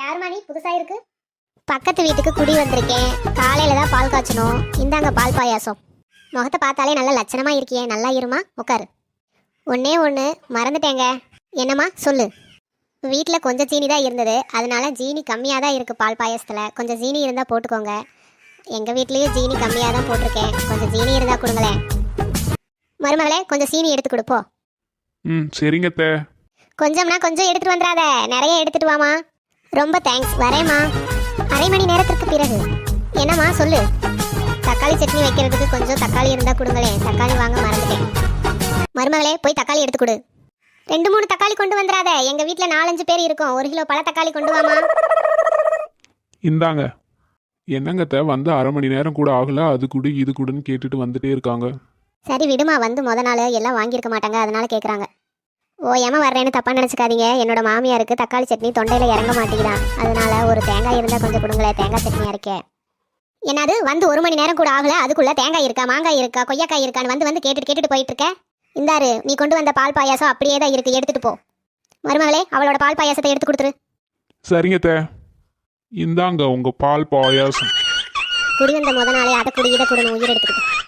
யாருமா நீ? புதுசா இருக்கு? பக்கத்து வீட்டுக்கு குடி வந்திருக்கேன். காலையில தான் பால் காய்ச்சணும். இந்தாங்க பால் பாயாசம். முகத்தை பார்த்தாலே நல்ல லட்சணமா இருக்கியே. நல்லா இருமா? உட்காரு ஒன்னே ஒன்று மறந்துட்டேங்க. என்னம்மா? சொல்லு. வீட்டில் கொஞ்சம் சீனி தான் இருந்தது. அதனால ஜீனி கம்மியாக தான் இருக்குது பால் பாயாசத்தில். கொஞ்சம் ஜீனி இருந்தால் போட்டுக்கோங்க. எங்கள் வீட்லேயும் ஜீனி கம்மியாக தான் போட்டிருக்கேன். கொஞ்சம் ஜீனி இருந்தால் கொடுங்களேன். மருமகளே கொஞ்சம் சீனி எடுத்து கொடுப்போ ம் சரிங்க கொஞ்சம்னா கொஞ்சம் எடுத்துட்டு வந்துடாத. நிறைய எடுத்துட்டு வாமா ரொம்ப தேங்க்ஸ் வரேம்மா. அரை மணி நேரத்திற்கு பிறகு. என்னம்மா சொல்லு. தக்காளி சட்னி வைக்கிறதுக்கு கொஞ்சம் தக்காளி இருந்தா கொடுங்களேன். தக்காளி வாங்க மறந்துட்டேன். மருமகளே போய் தக்காளி எடுத்து கொடு. ரெண்டு மூணு தக்காளி கொண்டு வந்துடாத. எங்க வீட்ல நாலஞ்சு பேர் இருக்கோம். ஒரு கிலோ பழ தக்காளி கொண்டு வாமா இந்தாங்க. என்னங்க அத்தை வந்து அரை மணி நேரம் கூட ஆகல. அது கூட இது கூடன்னு கேட்டுட்டு வந்துட்டே இருக்காங்க. சரி விடுமா வந்து முத நாள். எல்லாம் வாங்கியிருக்க மாட்டாங்க. அதனால கேட்குறாங்க ஓ ஏமா வர்றேன்னு தப்பா நினச்சிக்காதீங்க. என்னோட மாமியாருக்கு தக்காளி சட்னி தொண்டையில இறங்க மாட்டேங்குதான் அதனால ஒரு தேங்காய் இருந்தால் கொஞ்சம் கொடுங்களேன் தேங்காய் சட்னி அரைக்க என்னது? வந்து ஒரு மணி நேரம் கூட ஆகல. அதுக்குள்ள தேங்காய் இருக்கா? மாங்காய் இருக்கா? கொய்யாக்காய் இருக்கான்னு வந்து வந்து கேட்டுட்டு கேட்டுட்டு போயிட்டு இருக்க. இந்தாரு நீ கொண்டு வந்த பால் பாயாசம் அப்படியே தான் இருக்கு. எடுத்துட்டு போ. மருமகளே அவளோட பால் பாயாசத்தை எடுத்து கொடுத்துரு. சரிங்க அத்தை இந்தாங்க உங்க பால் பாயாசம். குடி வந்த முத நாளே அதை குடி இதை குடுன்னு உயிர் எடுத்துக்கிட்டு.